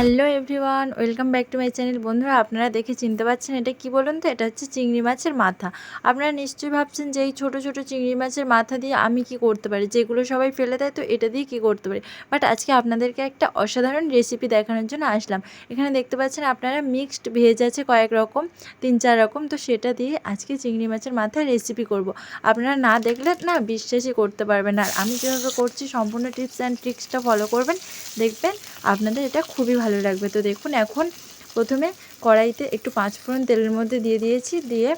Welcome back to my channel. বন্ধুরা, আপনারা দেখে চিনতে পারছেন এটা কি বলুন তো? এটা হচ্ছে চিংড়ি মাছের মাথা। আপনারা নিশ্চয়ই ভাবছেন যে এই ছোটো ছোটো চিংড়ি মাছের মাথা দিয়ে আমি কি করতে পারি? যেগুলো সবাই ফেলে দেয় তো এটা দিয়ে কি করতে পারি? বাট আজকে আপনাদেরকে একটা অসাধারণ রেসিপি দেখানোর জন্য আসলাম। এখানে দেখতে পাচ্ছেন আপনারা মিক্সড ভেজ আছে কয়েক রকম, তিন, চার রকম। তো সেটা দিয়ে আজকে চিংড়ি মাছের মাথায় রেসিপি করব। আপনারা না দেখলে না বিশ্বাসই করতে পারবেন আর আমি যেভাবে করছি, সম্পূর্ণ টিপস অ্যান্ড ট্রিক্সটা ফলো করবেন। দেখবেন আপনাদের এটা খুবই ভালো লাগবে। তো দেখুন, এখন প্রথমে কড়াইতে একটু পাঁচ ফোড়ন তেলের মধ্যে দিয়ে দিয়েছি, দিয়ে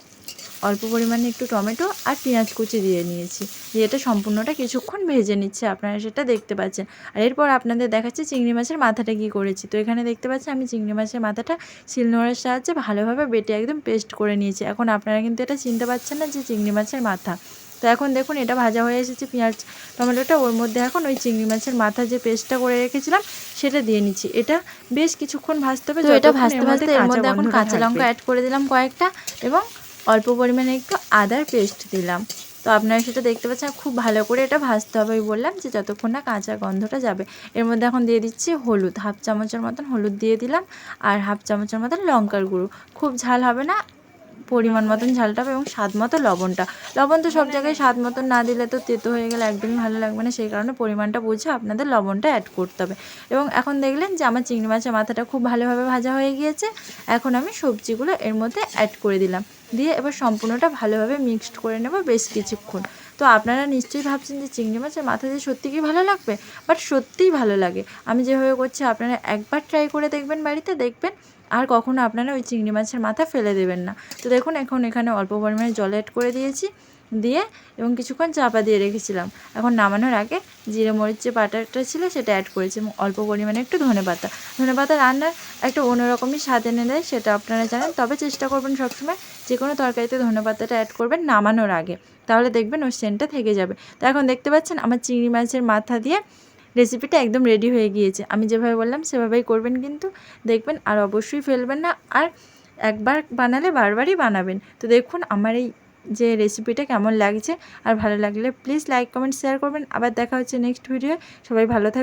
অল্প পরিমাণে একটু টমেটো আর পেঁয়াজ কুচি দিয়ে নিয়েছি। দিয়ে এটা সম্পূর্ণটা কিছুক্ষণ ভেজে নিচ্ছে, আপনারা সেটা দেখতে পাচ্ছেন। আর এরপর আপনাদের দেখাচ্ছি চিংড়ি মাছের মাথাটা কী করেছি। তো এখানে দেখতে পাচ্ছেন, আমি চিংড়ি মাছের মাথাটা শিলনোড়ার সাহায্যে ভালোভাবে বেটে একদম পেস্ট করে নিয়েছি। এখন আপনারা কিন্তু এটা চিনতে পারছেন না যে চিংড়ি মাছের মাথা। তো এখন দেখুন এটা ভাজা হয়ে এসেছে পেঁয়াজ টমেটোটা। ওর মধ্যে এখন ওই চিংড়ি মাছের মাথা যে পেস্টটা করে রেখেছিলাম সেটা দিয়ে নিচ্ছি। এটা বেশ কিছুক্ষণ ভাজতে হবে তো এটা ভাজতে এর মধ্যে ভাজতে এর মধ্যে এখন কাঁচা লঙ্কা অ্যাড করে দিলাম কয়েকটা এবং অল্প পরিমাণে একটু আদার পেস্ট দিলাম। তো আপনারা সেটা দেখতে পাচ্ছেন খুব ভালো করে এটা ভাজতে হবে। বললাম যে যতক্ষণ না কাঁচা গন্ধটা যাবে। এর মধ্যে এখন দিয়ে দিচ্ছি হলুদ হাফ চামচের মতন হলুদ দিয়ে দিলাম। আর হাফ চামচের মতন লঙ্কার গুঁড়ো। খুব ঝাল হবে না পরিমাণ মতন ঝালটা হবে এবং স্বাদ মতো লবণটা। লবণ তো সব জায়গায় স্বাদ মতন না দিলে তো তেতো হয়ে গেলে একদমই ভালো লাগবে না। সেই কারণে পরিমাণটা বুঝে আপনাদের লবণটা অ্যাড করতে হবে। এবং এখন দেখলেন যে আমার চিংড়ি মাছের মাথাটা খুব ভালোভাবে ভাজা হয়ে গিয়েছে। এখন আমি সবজিগুলো এর মধ্যে অ্যাড করে দিলাম। দিয়ে এবার সম্পূর্ণটা ভালোভাবে মিক্সড করে নেব বেশ কিছুক্ষণ। তো আপনারা নিশ্চয়ই ভাবছেন যে চিংড়ি মাছের মাথা দিয়ে সত্যি কি ভালো লাগবে? বাট সত্যিই ভালো লাগে। আমি যেভাবে করছি আপনারা একবার ট্রাই করে দেখবেন বাড়িতে, দেখবেন আর কখনো আপনারা ওই চিংড়ি মাছের মাথা ফেলে দেবেন না। তো দেখুন, এখন এখানে অল্প পরিমাণে জল অ্যাড করে দিয়েছি। দিয়ে এবং কিছুক্ষণ চাপা দিয়ে রেখেছিলাম। এখন নামানোর আগে জিরে মরিচ যে বাটারটা ছিল সেটা অ্যাড করেছি এবং অল্প পরিমাণে একটু ধনে পাতা। ধনে পাতা রান্নার একটা অন্যরকমই স্বাদ এনে দেয়, সেটা আপনারা জানেন। তবে চেষ্টা করবেন সবসময় যে কোনো তরকারিতে ধনে পাতাটা অ্যাড করবেন নামানোর আগে। তাহলে দেখবেন ওর সেন্টটা থেকে যাবে। তো এখন দেখতে পাচ্ছেন আমার চিংড়ি মাছের মাথা দিয়ে রেসিপিটা একদম রেডি হয়ে গিয়েছে। আমি যেভাবে বললাম, সেভাবেই করবেন কিন্তু দেখবেন আর অবশ্যই ফেলবেন না। আর একবার বানালে বারবারই বানাবেন। তো দেখুন, আমার এই যে রেসিপিটা কেমন লাগছে আর ভালো লাগলে প্লিজ লাইক কমেন্ট শেয়ার করবেন। আবার দেখা হচ্ছে নেক্সট ভিডিও সবাই ভালো থাকবে